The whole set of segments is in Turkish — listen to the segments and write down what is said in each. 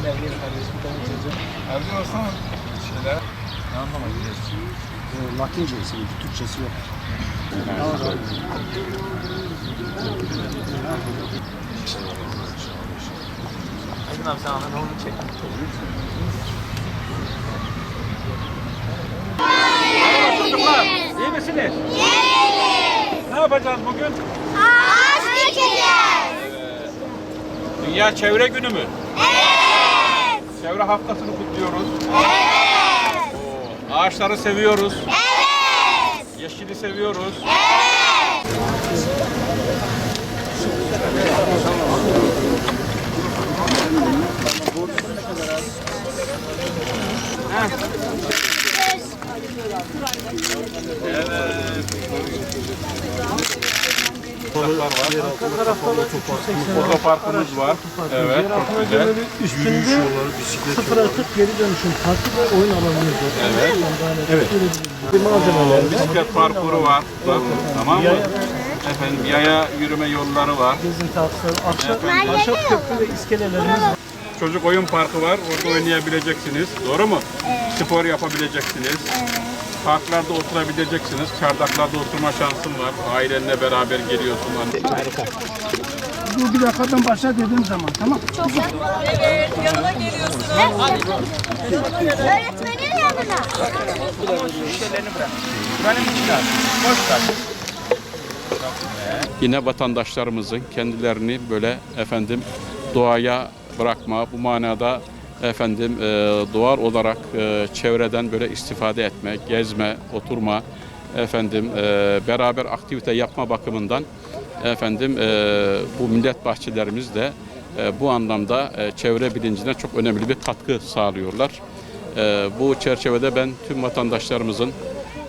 Ercan olsana şeyler. Ne anlama gidiyorsun? E, Latince isim, Türkçesi yok. Aydın abi sen anladın onu çek. İyi misiniz? Ne yapacağız bugün? Ağaç dikeceğiz. Dünya Çevre Günü mü? Evet. Çevre haftasını kutluyoruz. Evet. Oo, Ağaçları seviyoruz. Evet. Yeşili seviyoruz. Otoparkımız var. Evet, çok güzel. Üstünde sıfır atık geri dönüşüm parkı ve oyun alanımız var. Evet. Evet. Bir malzemelerimiz. Bisiklet parkuru var. Bak, Tamam mı? Efendim yaya yürüme yolları var. Gezinti aksları, ahşap, ahşap köprü ve iskelelerimiz var. Çocuk oyun parkı var. Orada oynayabileceksiniz. Doğru mu? Spor yapabileceksiniz. Parklarda oturabileceksiniz. Çardaklarda oturma şansın var. Ailenle beraber geliyorsun. Hani Bu bir dakika ben başla dediğim zaman tamam. Evet. Yanına geliyorsunuz. Öğretmenin yanına. Yine vatandaşlarımızın kendilerini böyle efendim doğaya bırakma bu manada efendim e, doğal olarak e, çevreden böyle istifade etme, gezme, oturma efendim e, beraber aktivite yapma bakımından efendim e, bu millet bahçelerimiz de e, bu anlamda e, çevre bilincine çok önemli bir katkı sağlıyorlar. E, bu çerçevede ben tüm vatandaşlarımızın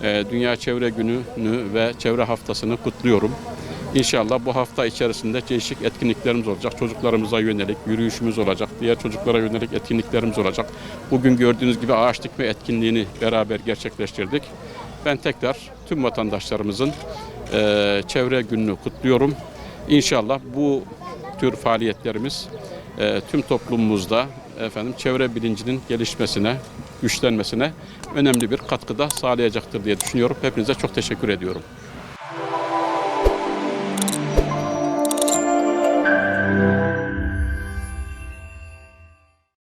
e, Dünya Çevre Günü'nü ve Çevre Haftası'nı kutluyorum. İnşallah bu hafta içerisinde değişik etkinliklerimiz olacak. Çocuklarımıza yönelik yürüyüşümüz olacak. Diğer çocuklara yönelik etkinliklerimiz olacak. Bugün gördüğünüz gibi ağaç dikme etkinliğini beraber gerçekleştirdik. Ben tekrar tüm vatandaşlarımızın e, çevre gününü kutluyorum. İnşallah bu tür faaliyetlerimiz e, tüm toplumumuzda efendim çevre bilincinin gelişmesine, güçlenmesine önemli bir katkıda sağlayacaktır diye düşünüyorum. Hepinize çok teşekkür ediyorum.